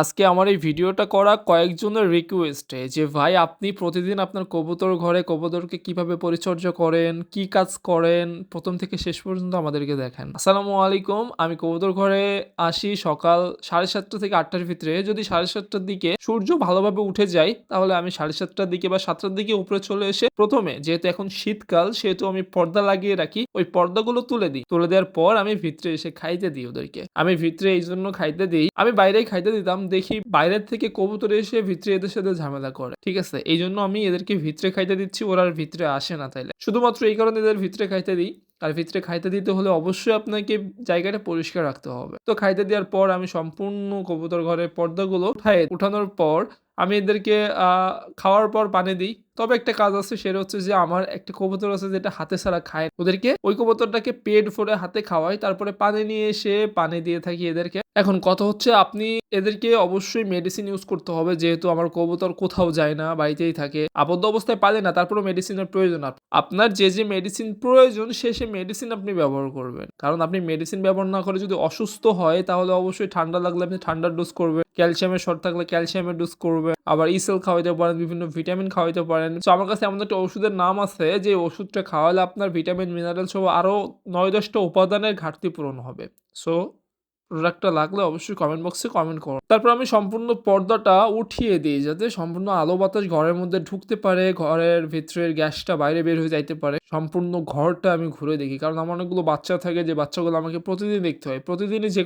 আজকে আমার এই ভিডিওটা করা কয়েকজনের রিকোয়েস্টে যে ভাই আপনি প্রতিদিন আপনার কবুতর ঘরে কবুতরকে কীভাবে পরিচর্যা করেন, কি কাজ করেন, প্রথম থেকে শেষ পর্যন্ত আমাদেরকে দেখেন আসসালামু আলাইকুম। আমি কবুতর ঘরে আসি সকাল 7:30 থেকে আটটার ভিতরে। যদি 7:30টার দিকে সূর্য ভালোভাবে উঠে যায়, তাহলে আমি 7:30টার দিকে বা সাতটার দিকে উপরে চলে এসে প্রথমে যেহেতু এখন শীতকাল সেহেতু আমি পর্দা লাগিয়ে রাখি। ওই পর্দাগুলো তুলে দিই। তুলে দেওয়ার পর আমি ভিতরে এসে খাইতে দিই ওদেরকে। আমি ভিতরে এই জন্য খাইতে দিই। আমি বাইরেই খাইতে দিতাম। দেখি বাইরের থেকে কবুতর এসে ভিতরে এদের সাথে ঝামেলা করে। ঠিক আছে? এইজন্য আমি এদেরকে ভিতরে খাইতে দিচ্ছি। ওরা আর ভিতরে আসে না তাইলে। শুধুমাত্র এই কারণে এদের ভিতরে খাইতে দিই। আর ভিতরে খাইতে দিতে হলে অবশ্যই আপনাকে জায়গাটা পরিষ্কার রাখতে হবে। তো খাইতে দেওয়ার পর আমি সম্পূর্ণ কবুতর ঘরের পর্দাগুলো উঠায়ে উঠানোর পর আমি এদেরকে খাওয়ার পর পানি দিই। তবে একটা কাজ আছে, সেটা হচ্ছে যে আমার একটা কবুতর আছে যেটা হাতে ছাড়া খায়। ওদেরকে ওই কবুতরটাকে পেট ভরে হাতে খাওয়াই। তারপরে পানি নিয়ে এসে পানি দিয়ে থাকি এদেরকে। এখন কথা হচ্ছে আপনি এদেরকে অবশ্যই মেডিসিন ইউজ করতে হবে যেহেতু আমার কবুতর কোথাও যায় না, বাড়িতেই থাকে। আবদ্ধ অবস্থায় পালে না তারপরে মেডিসিনের প্রয়োজন আপনার যে, যে মেডিসিন প্রয়োজন সে, সে মেডিসিন আপনি ব্যবহার করবেন। কারণ আপনি মেডিসিন ব্যবহার না করে যদি অসুস্থ হয় তাহলে অবশ্যই ঠান্ডা লাগলে আপনি ঠান্ডার ডোজ করবেন। ক্যালসিয়ামের শর্ট থাকলে ক্যালসিয়ামের ডোজ করবেন। আবার ইসেল খাওয়াইতে পারেন, বিভিন্ন ভিটামিন খাওয়াইতে পারেন। সো আমার কাছে এমন একটা ওষুধের নাম আছে যে ওষুধটা খাওয়ালে আপনার ভিটামিন, মিনারেল সহ আরও ৯-১০ টা উপাদানের ঘাটতি পূরণ হবে। সো প্রোডাক্টটা লাগলে অবশ্যই কমেন্ট বক্সে কমেন্ট করো তারপর আমি সম্পূর্ণ পর্দাটা উঠিয়ে দিই যাতে সম্পূর্ণ আলো বাতাস ঘরের মধ্যে ঢুকতে পারে, ঘরের ভেতরের গ্যাসটা বাইরে বের হয়ে যাইতে পারে। সম্পূর্ণ ঘরটা আমি ঘুরে দেখি। কারণ আমার অনেকগুলো বাচ্চা থাকে যে বাচ্চাগুলো আমাকে প্রতিদিন দেখতে হয়। প্রতিদিনই যে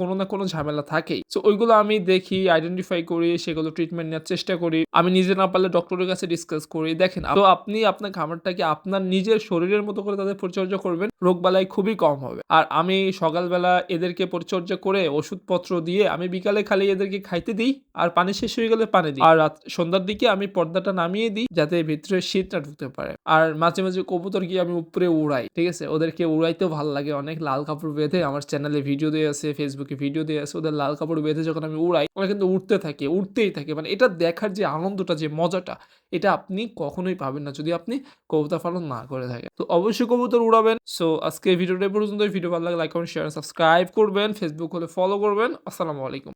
কোনো না কোনো ঝামেলা থাকেই। সো ওইগুলো আমি দেখি, আইডেন্টিফাই করি, সেগুলো ট্রিটমেন্ট নেওয়ার চেষ্টা করি। আমি নিজে না পারলে ডক্টরের কাছে ডিসকাস করি। দেখেন তো আপনি আপনার খামারটাকে আপনার নিজের শরীরের মতো করে তাদের পরিচর্যা করবেন, রোগবালাই খুবই কম হবে। আর আমি সকালবেলা এদেরকে পরিচর্যা করে ওষুধপত্র দিয়ে আমি বিকালে খালি এদেরকে খাইতে দিই আর পানি শেষ হয়ে গেলে পানি দিই। আর রাত সন্ধ্যার দিকে আমি পর্দাটা নামিয়ে দিই যাতে ভিতরে শীতটা ঢুকতে পারে। আর মাঝে, মাঝে কবুতর গিয়ে আমি উপরে উড়াই। ঠিক আছে? ওদেরকে উড়াইতেও ভালো লাগে অনেক লাল কাপড় বেঁধে আমার চ্যানেলে ভিডিও দেয়া আছে, ফেসবুকে ভিডিও দেয়া আছে। ওদের লাল কাপড় বেঁধে যখন আমি উড়াই ওরা কিন্তু উড়তে থাকে, উড়তেই থাকে। মানে এটা দেখার যে আনন্দটা যে মজাটা এটা আপনি কখনোই পাবেন না যদি আপনি কবুতর পালন না করে থাকেন। তো অবশ্যই কবুতর উড়াবেন। সো আজকে ভিডিওটা এই পর্যন্তই। ভিডিও ভালো লাগলে লাইক, কমেন্ট, শেয়ার, সাবস্ক্রাইব করবেন। ফেসবুক হলে ফলো করবেন। আসসালামু আলাইকুম।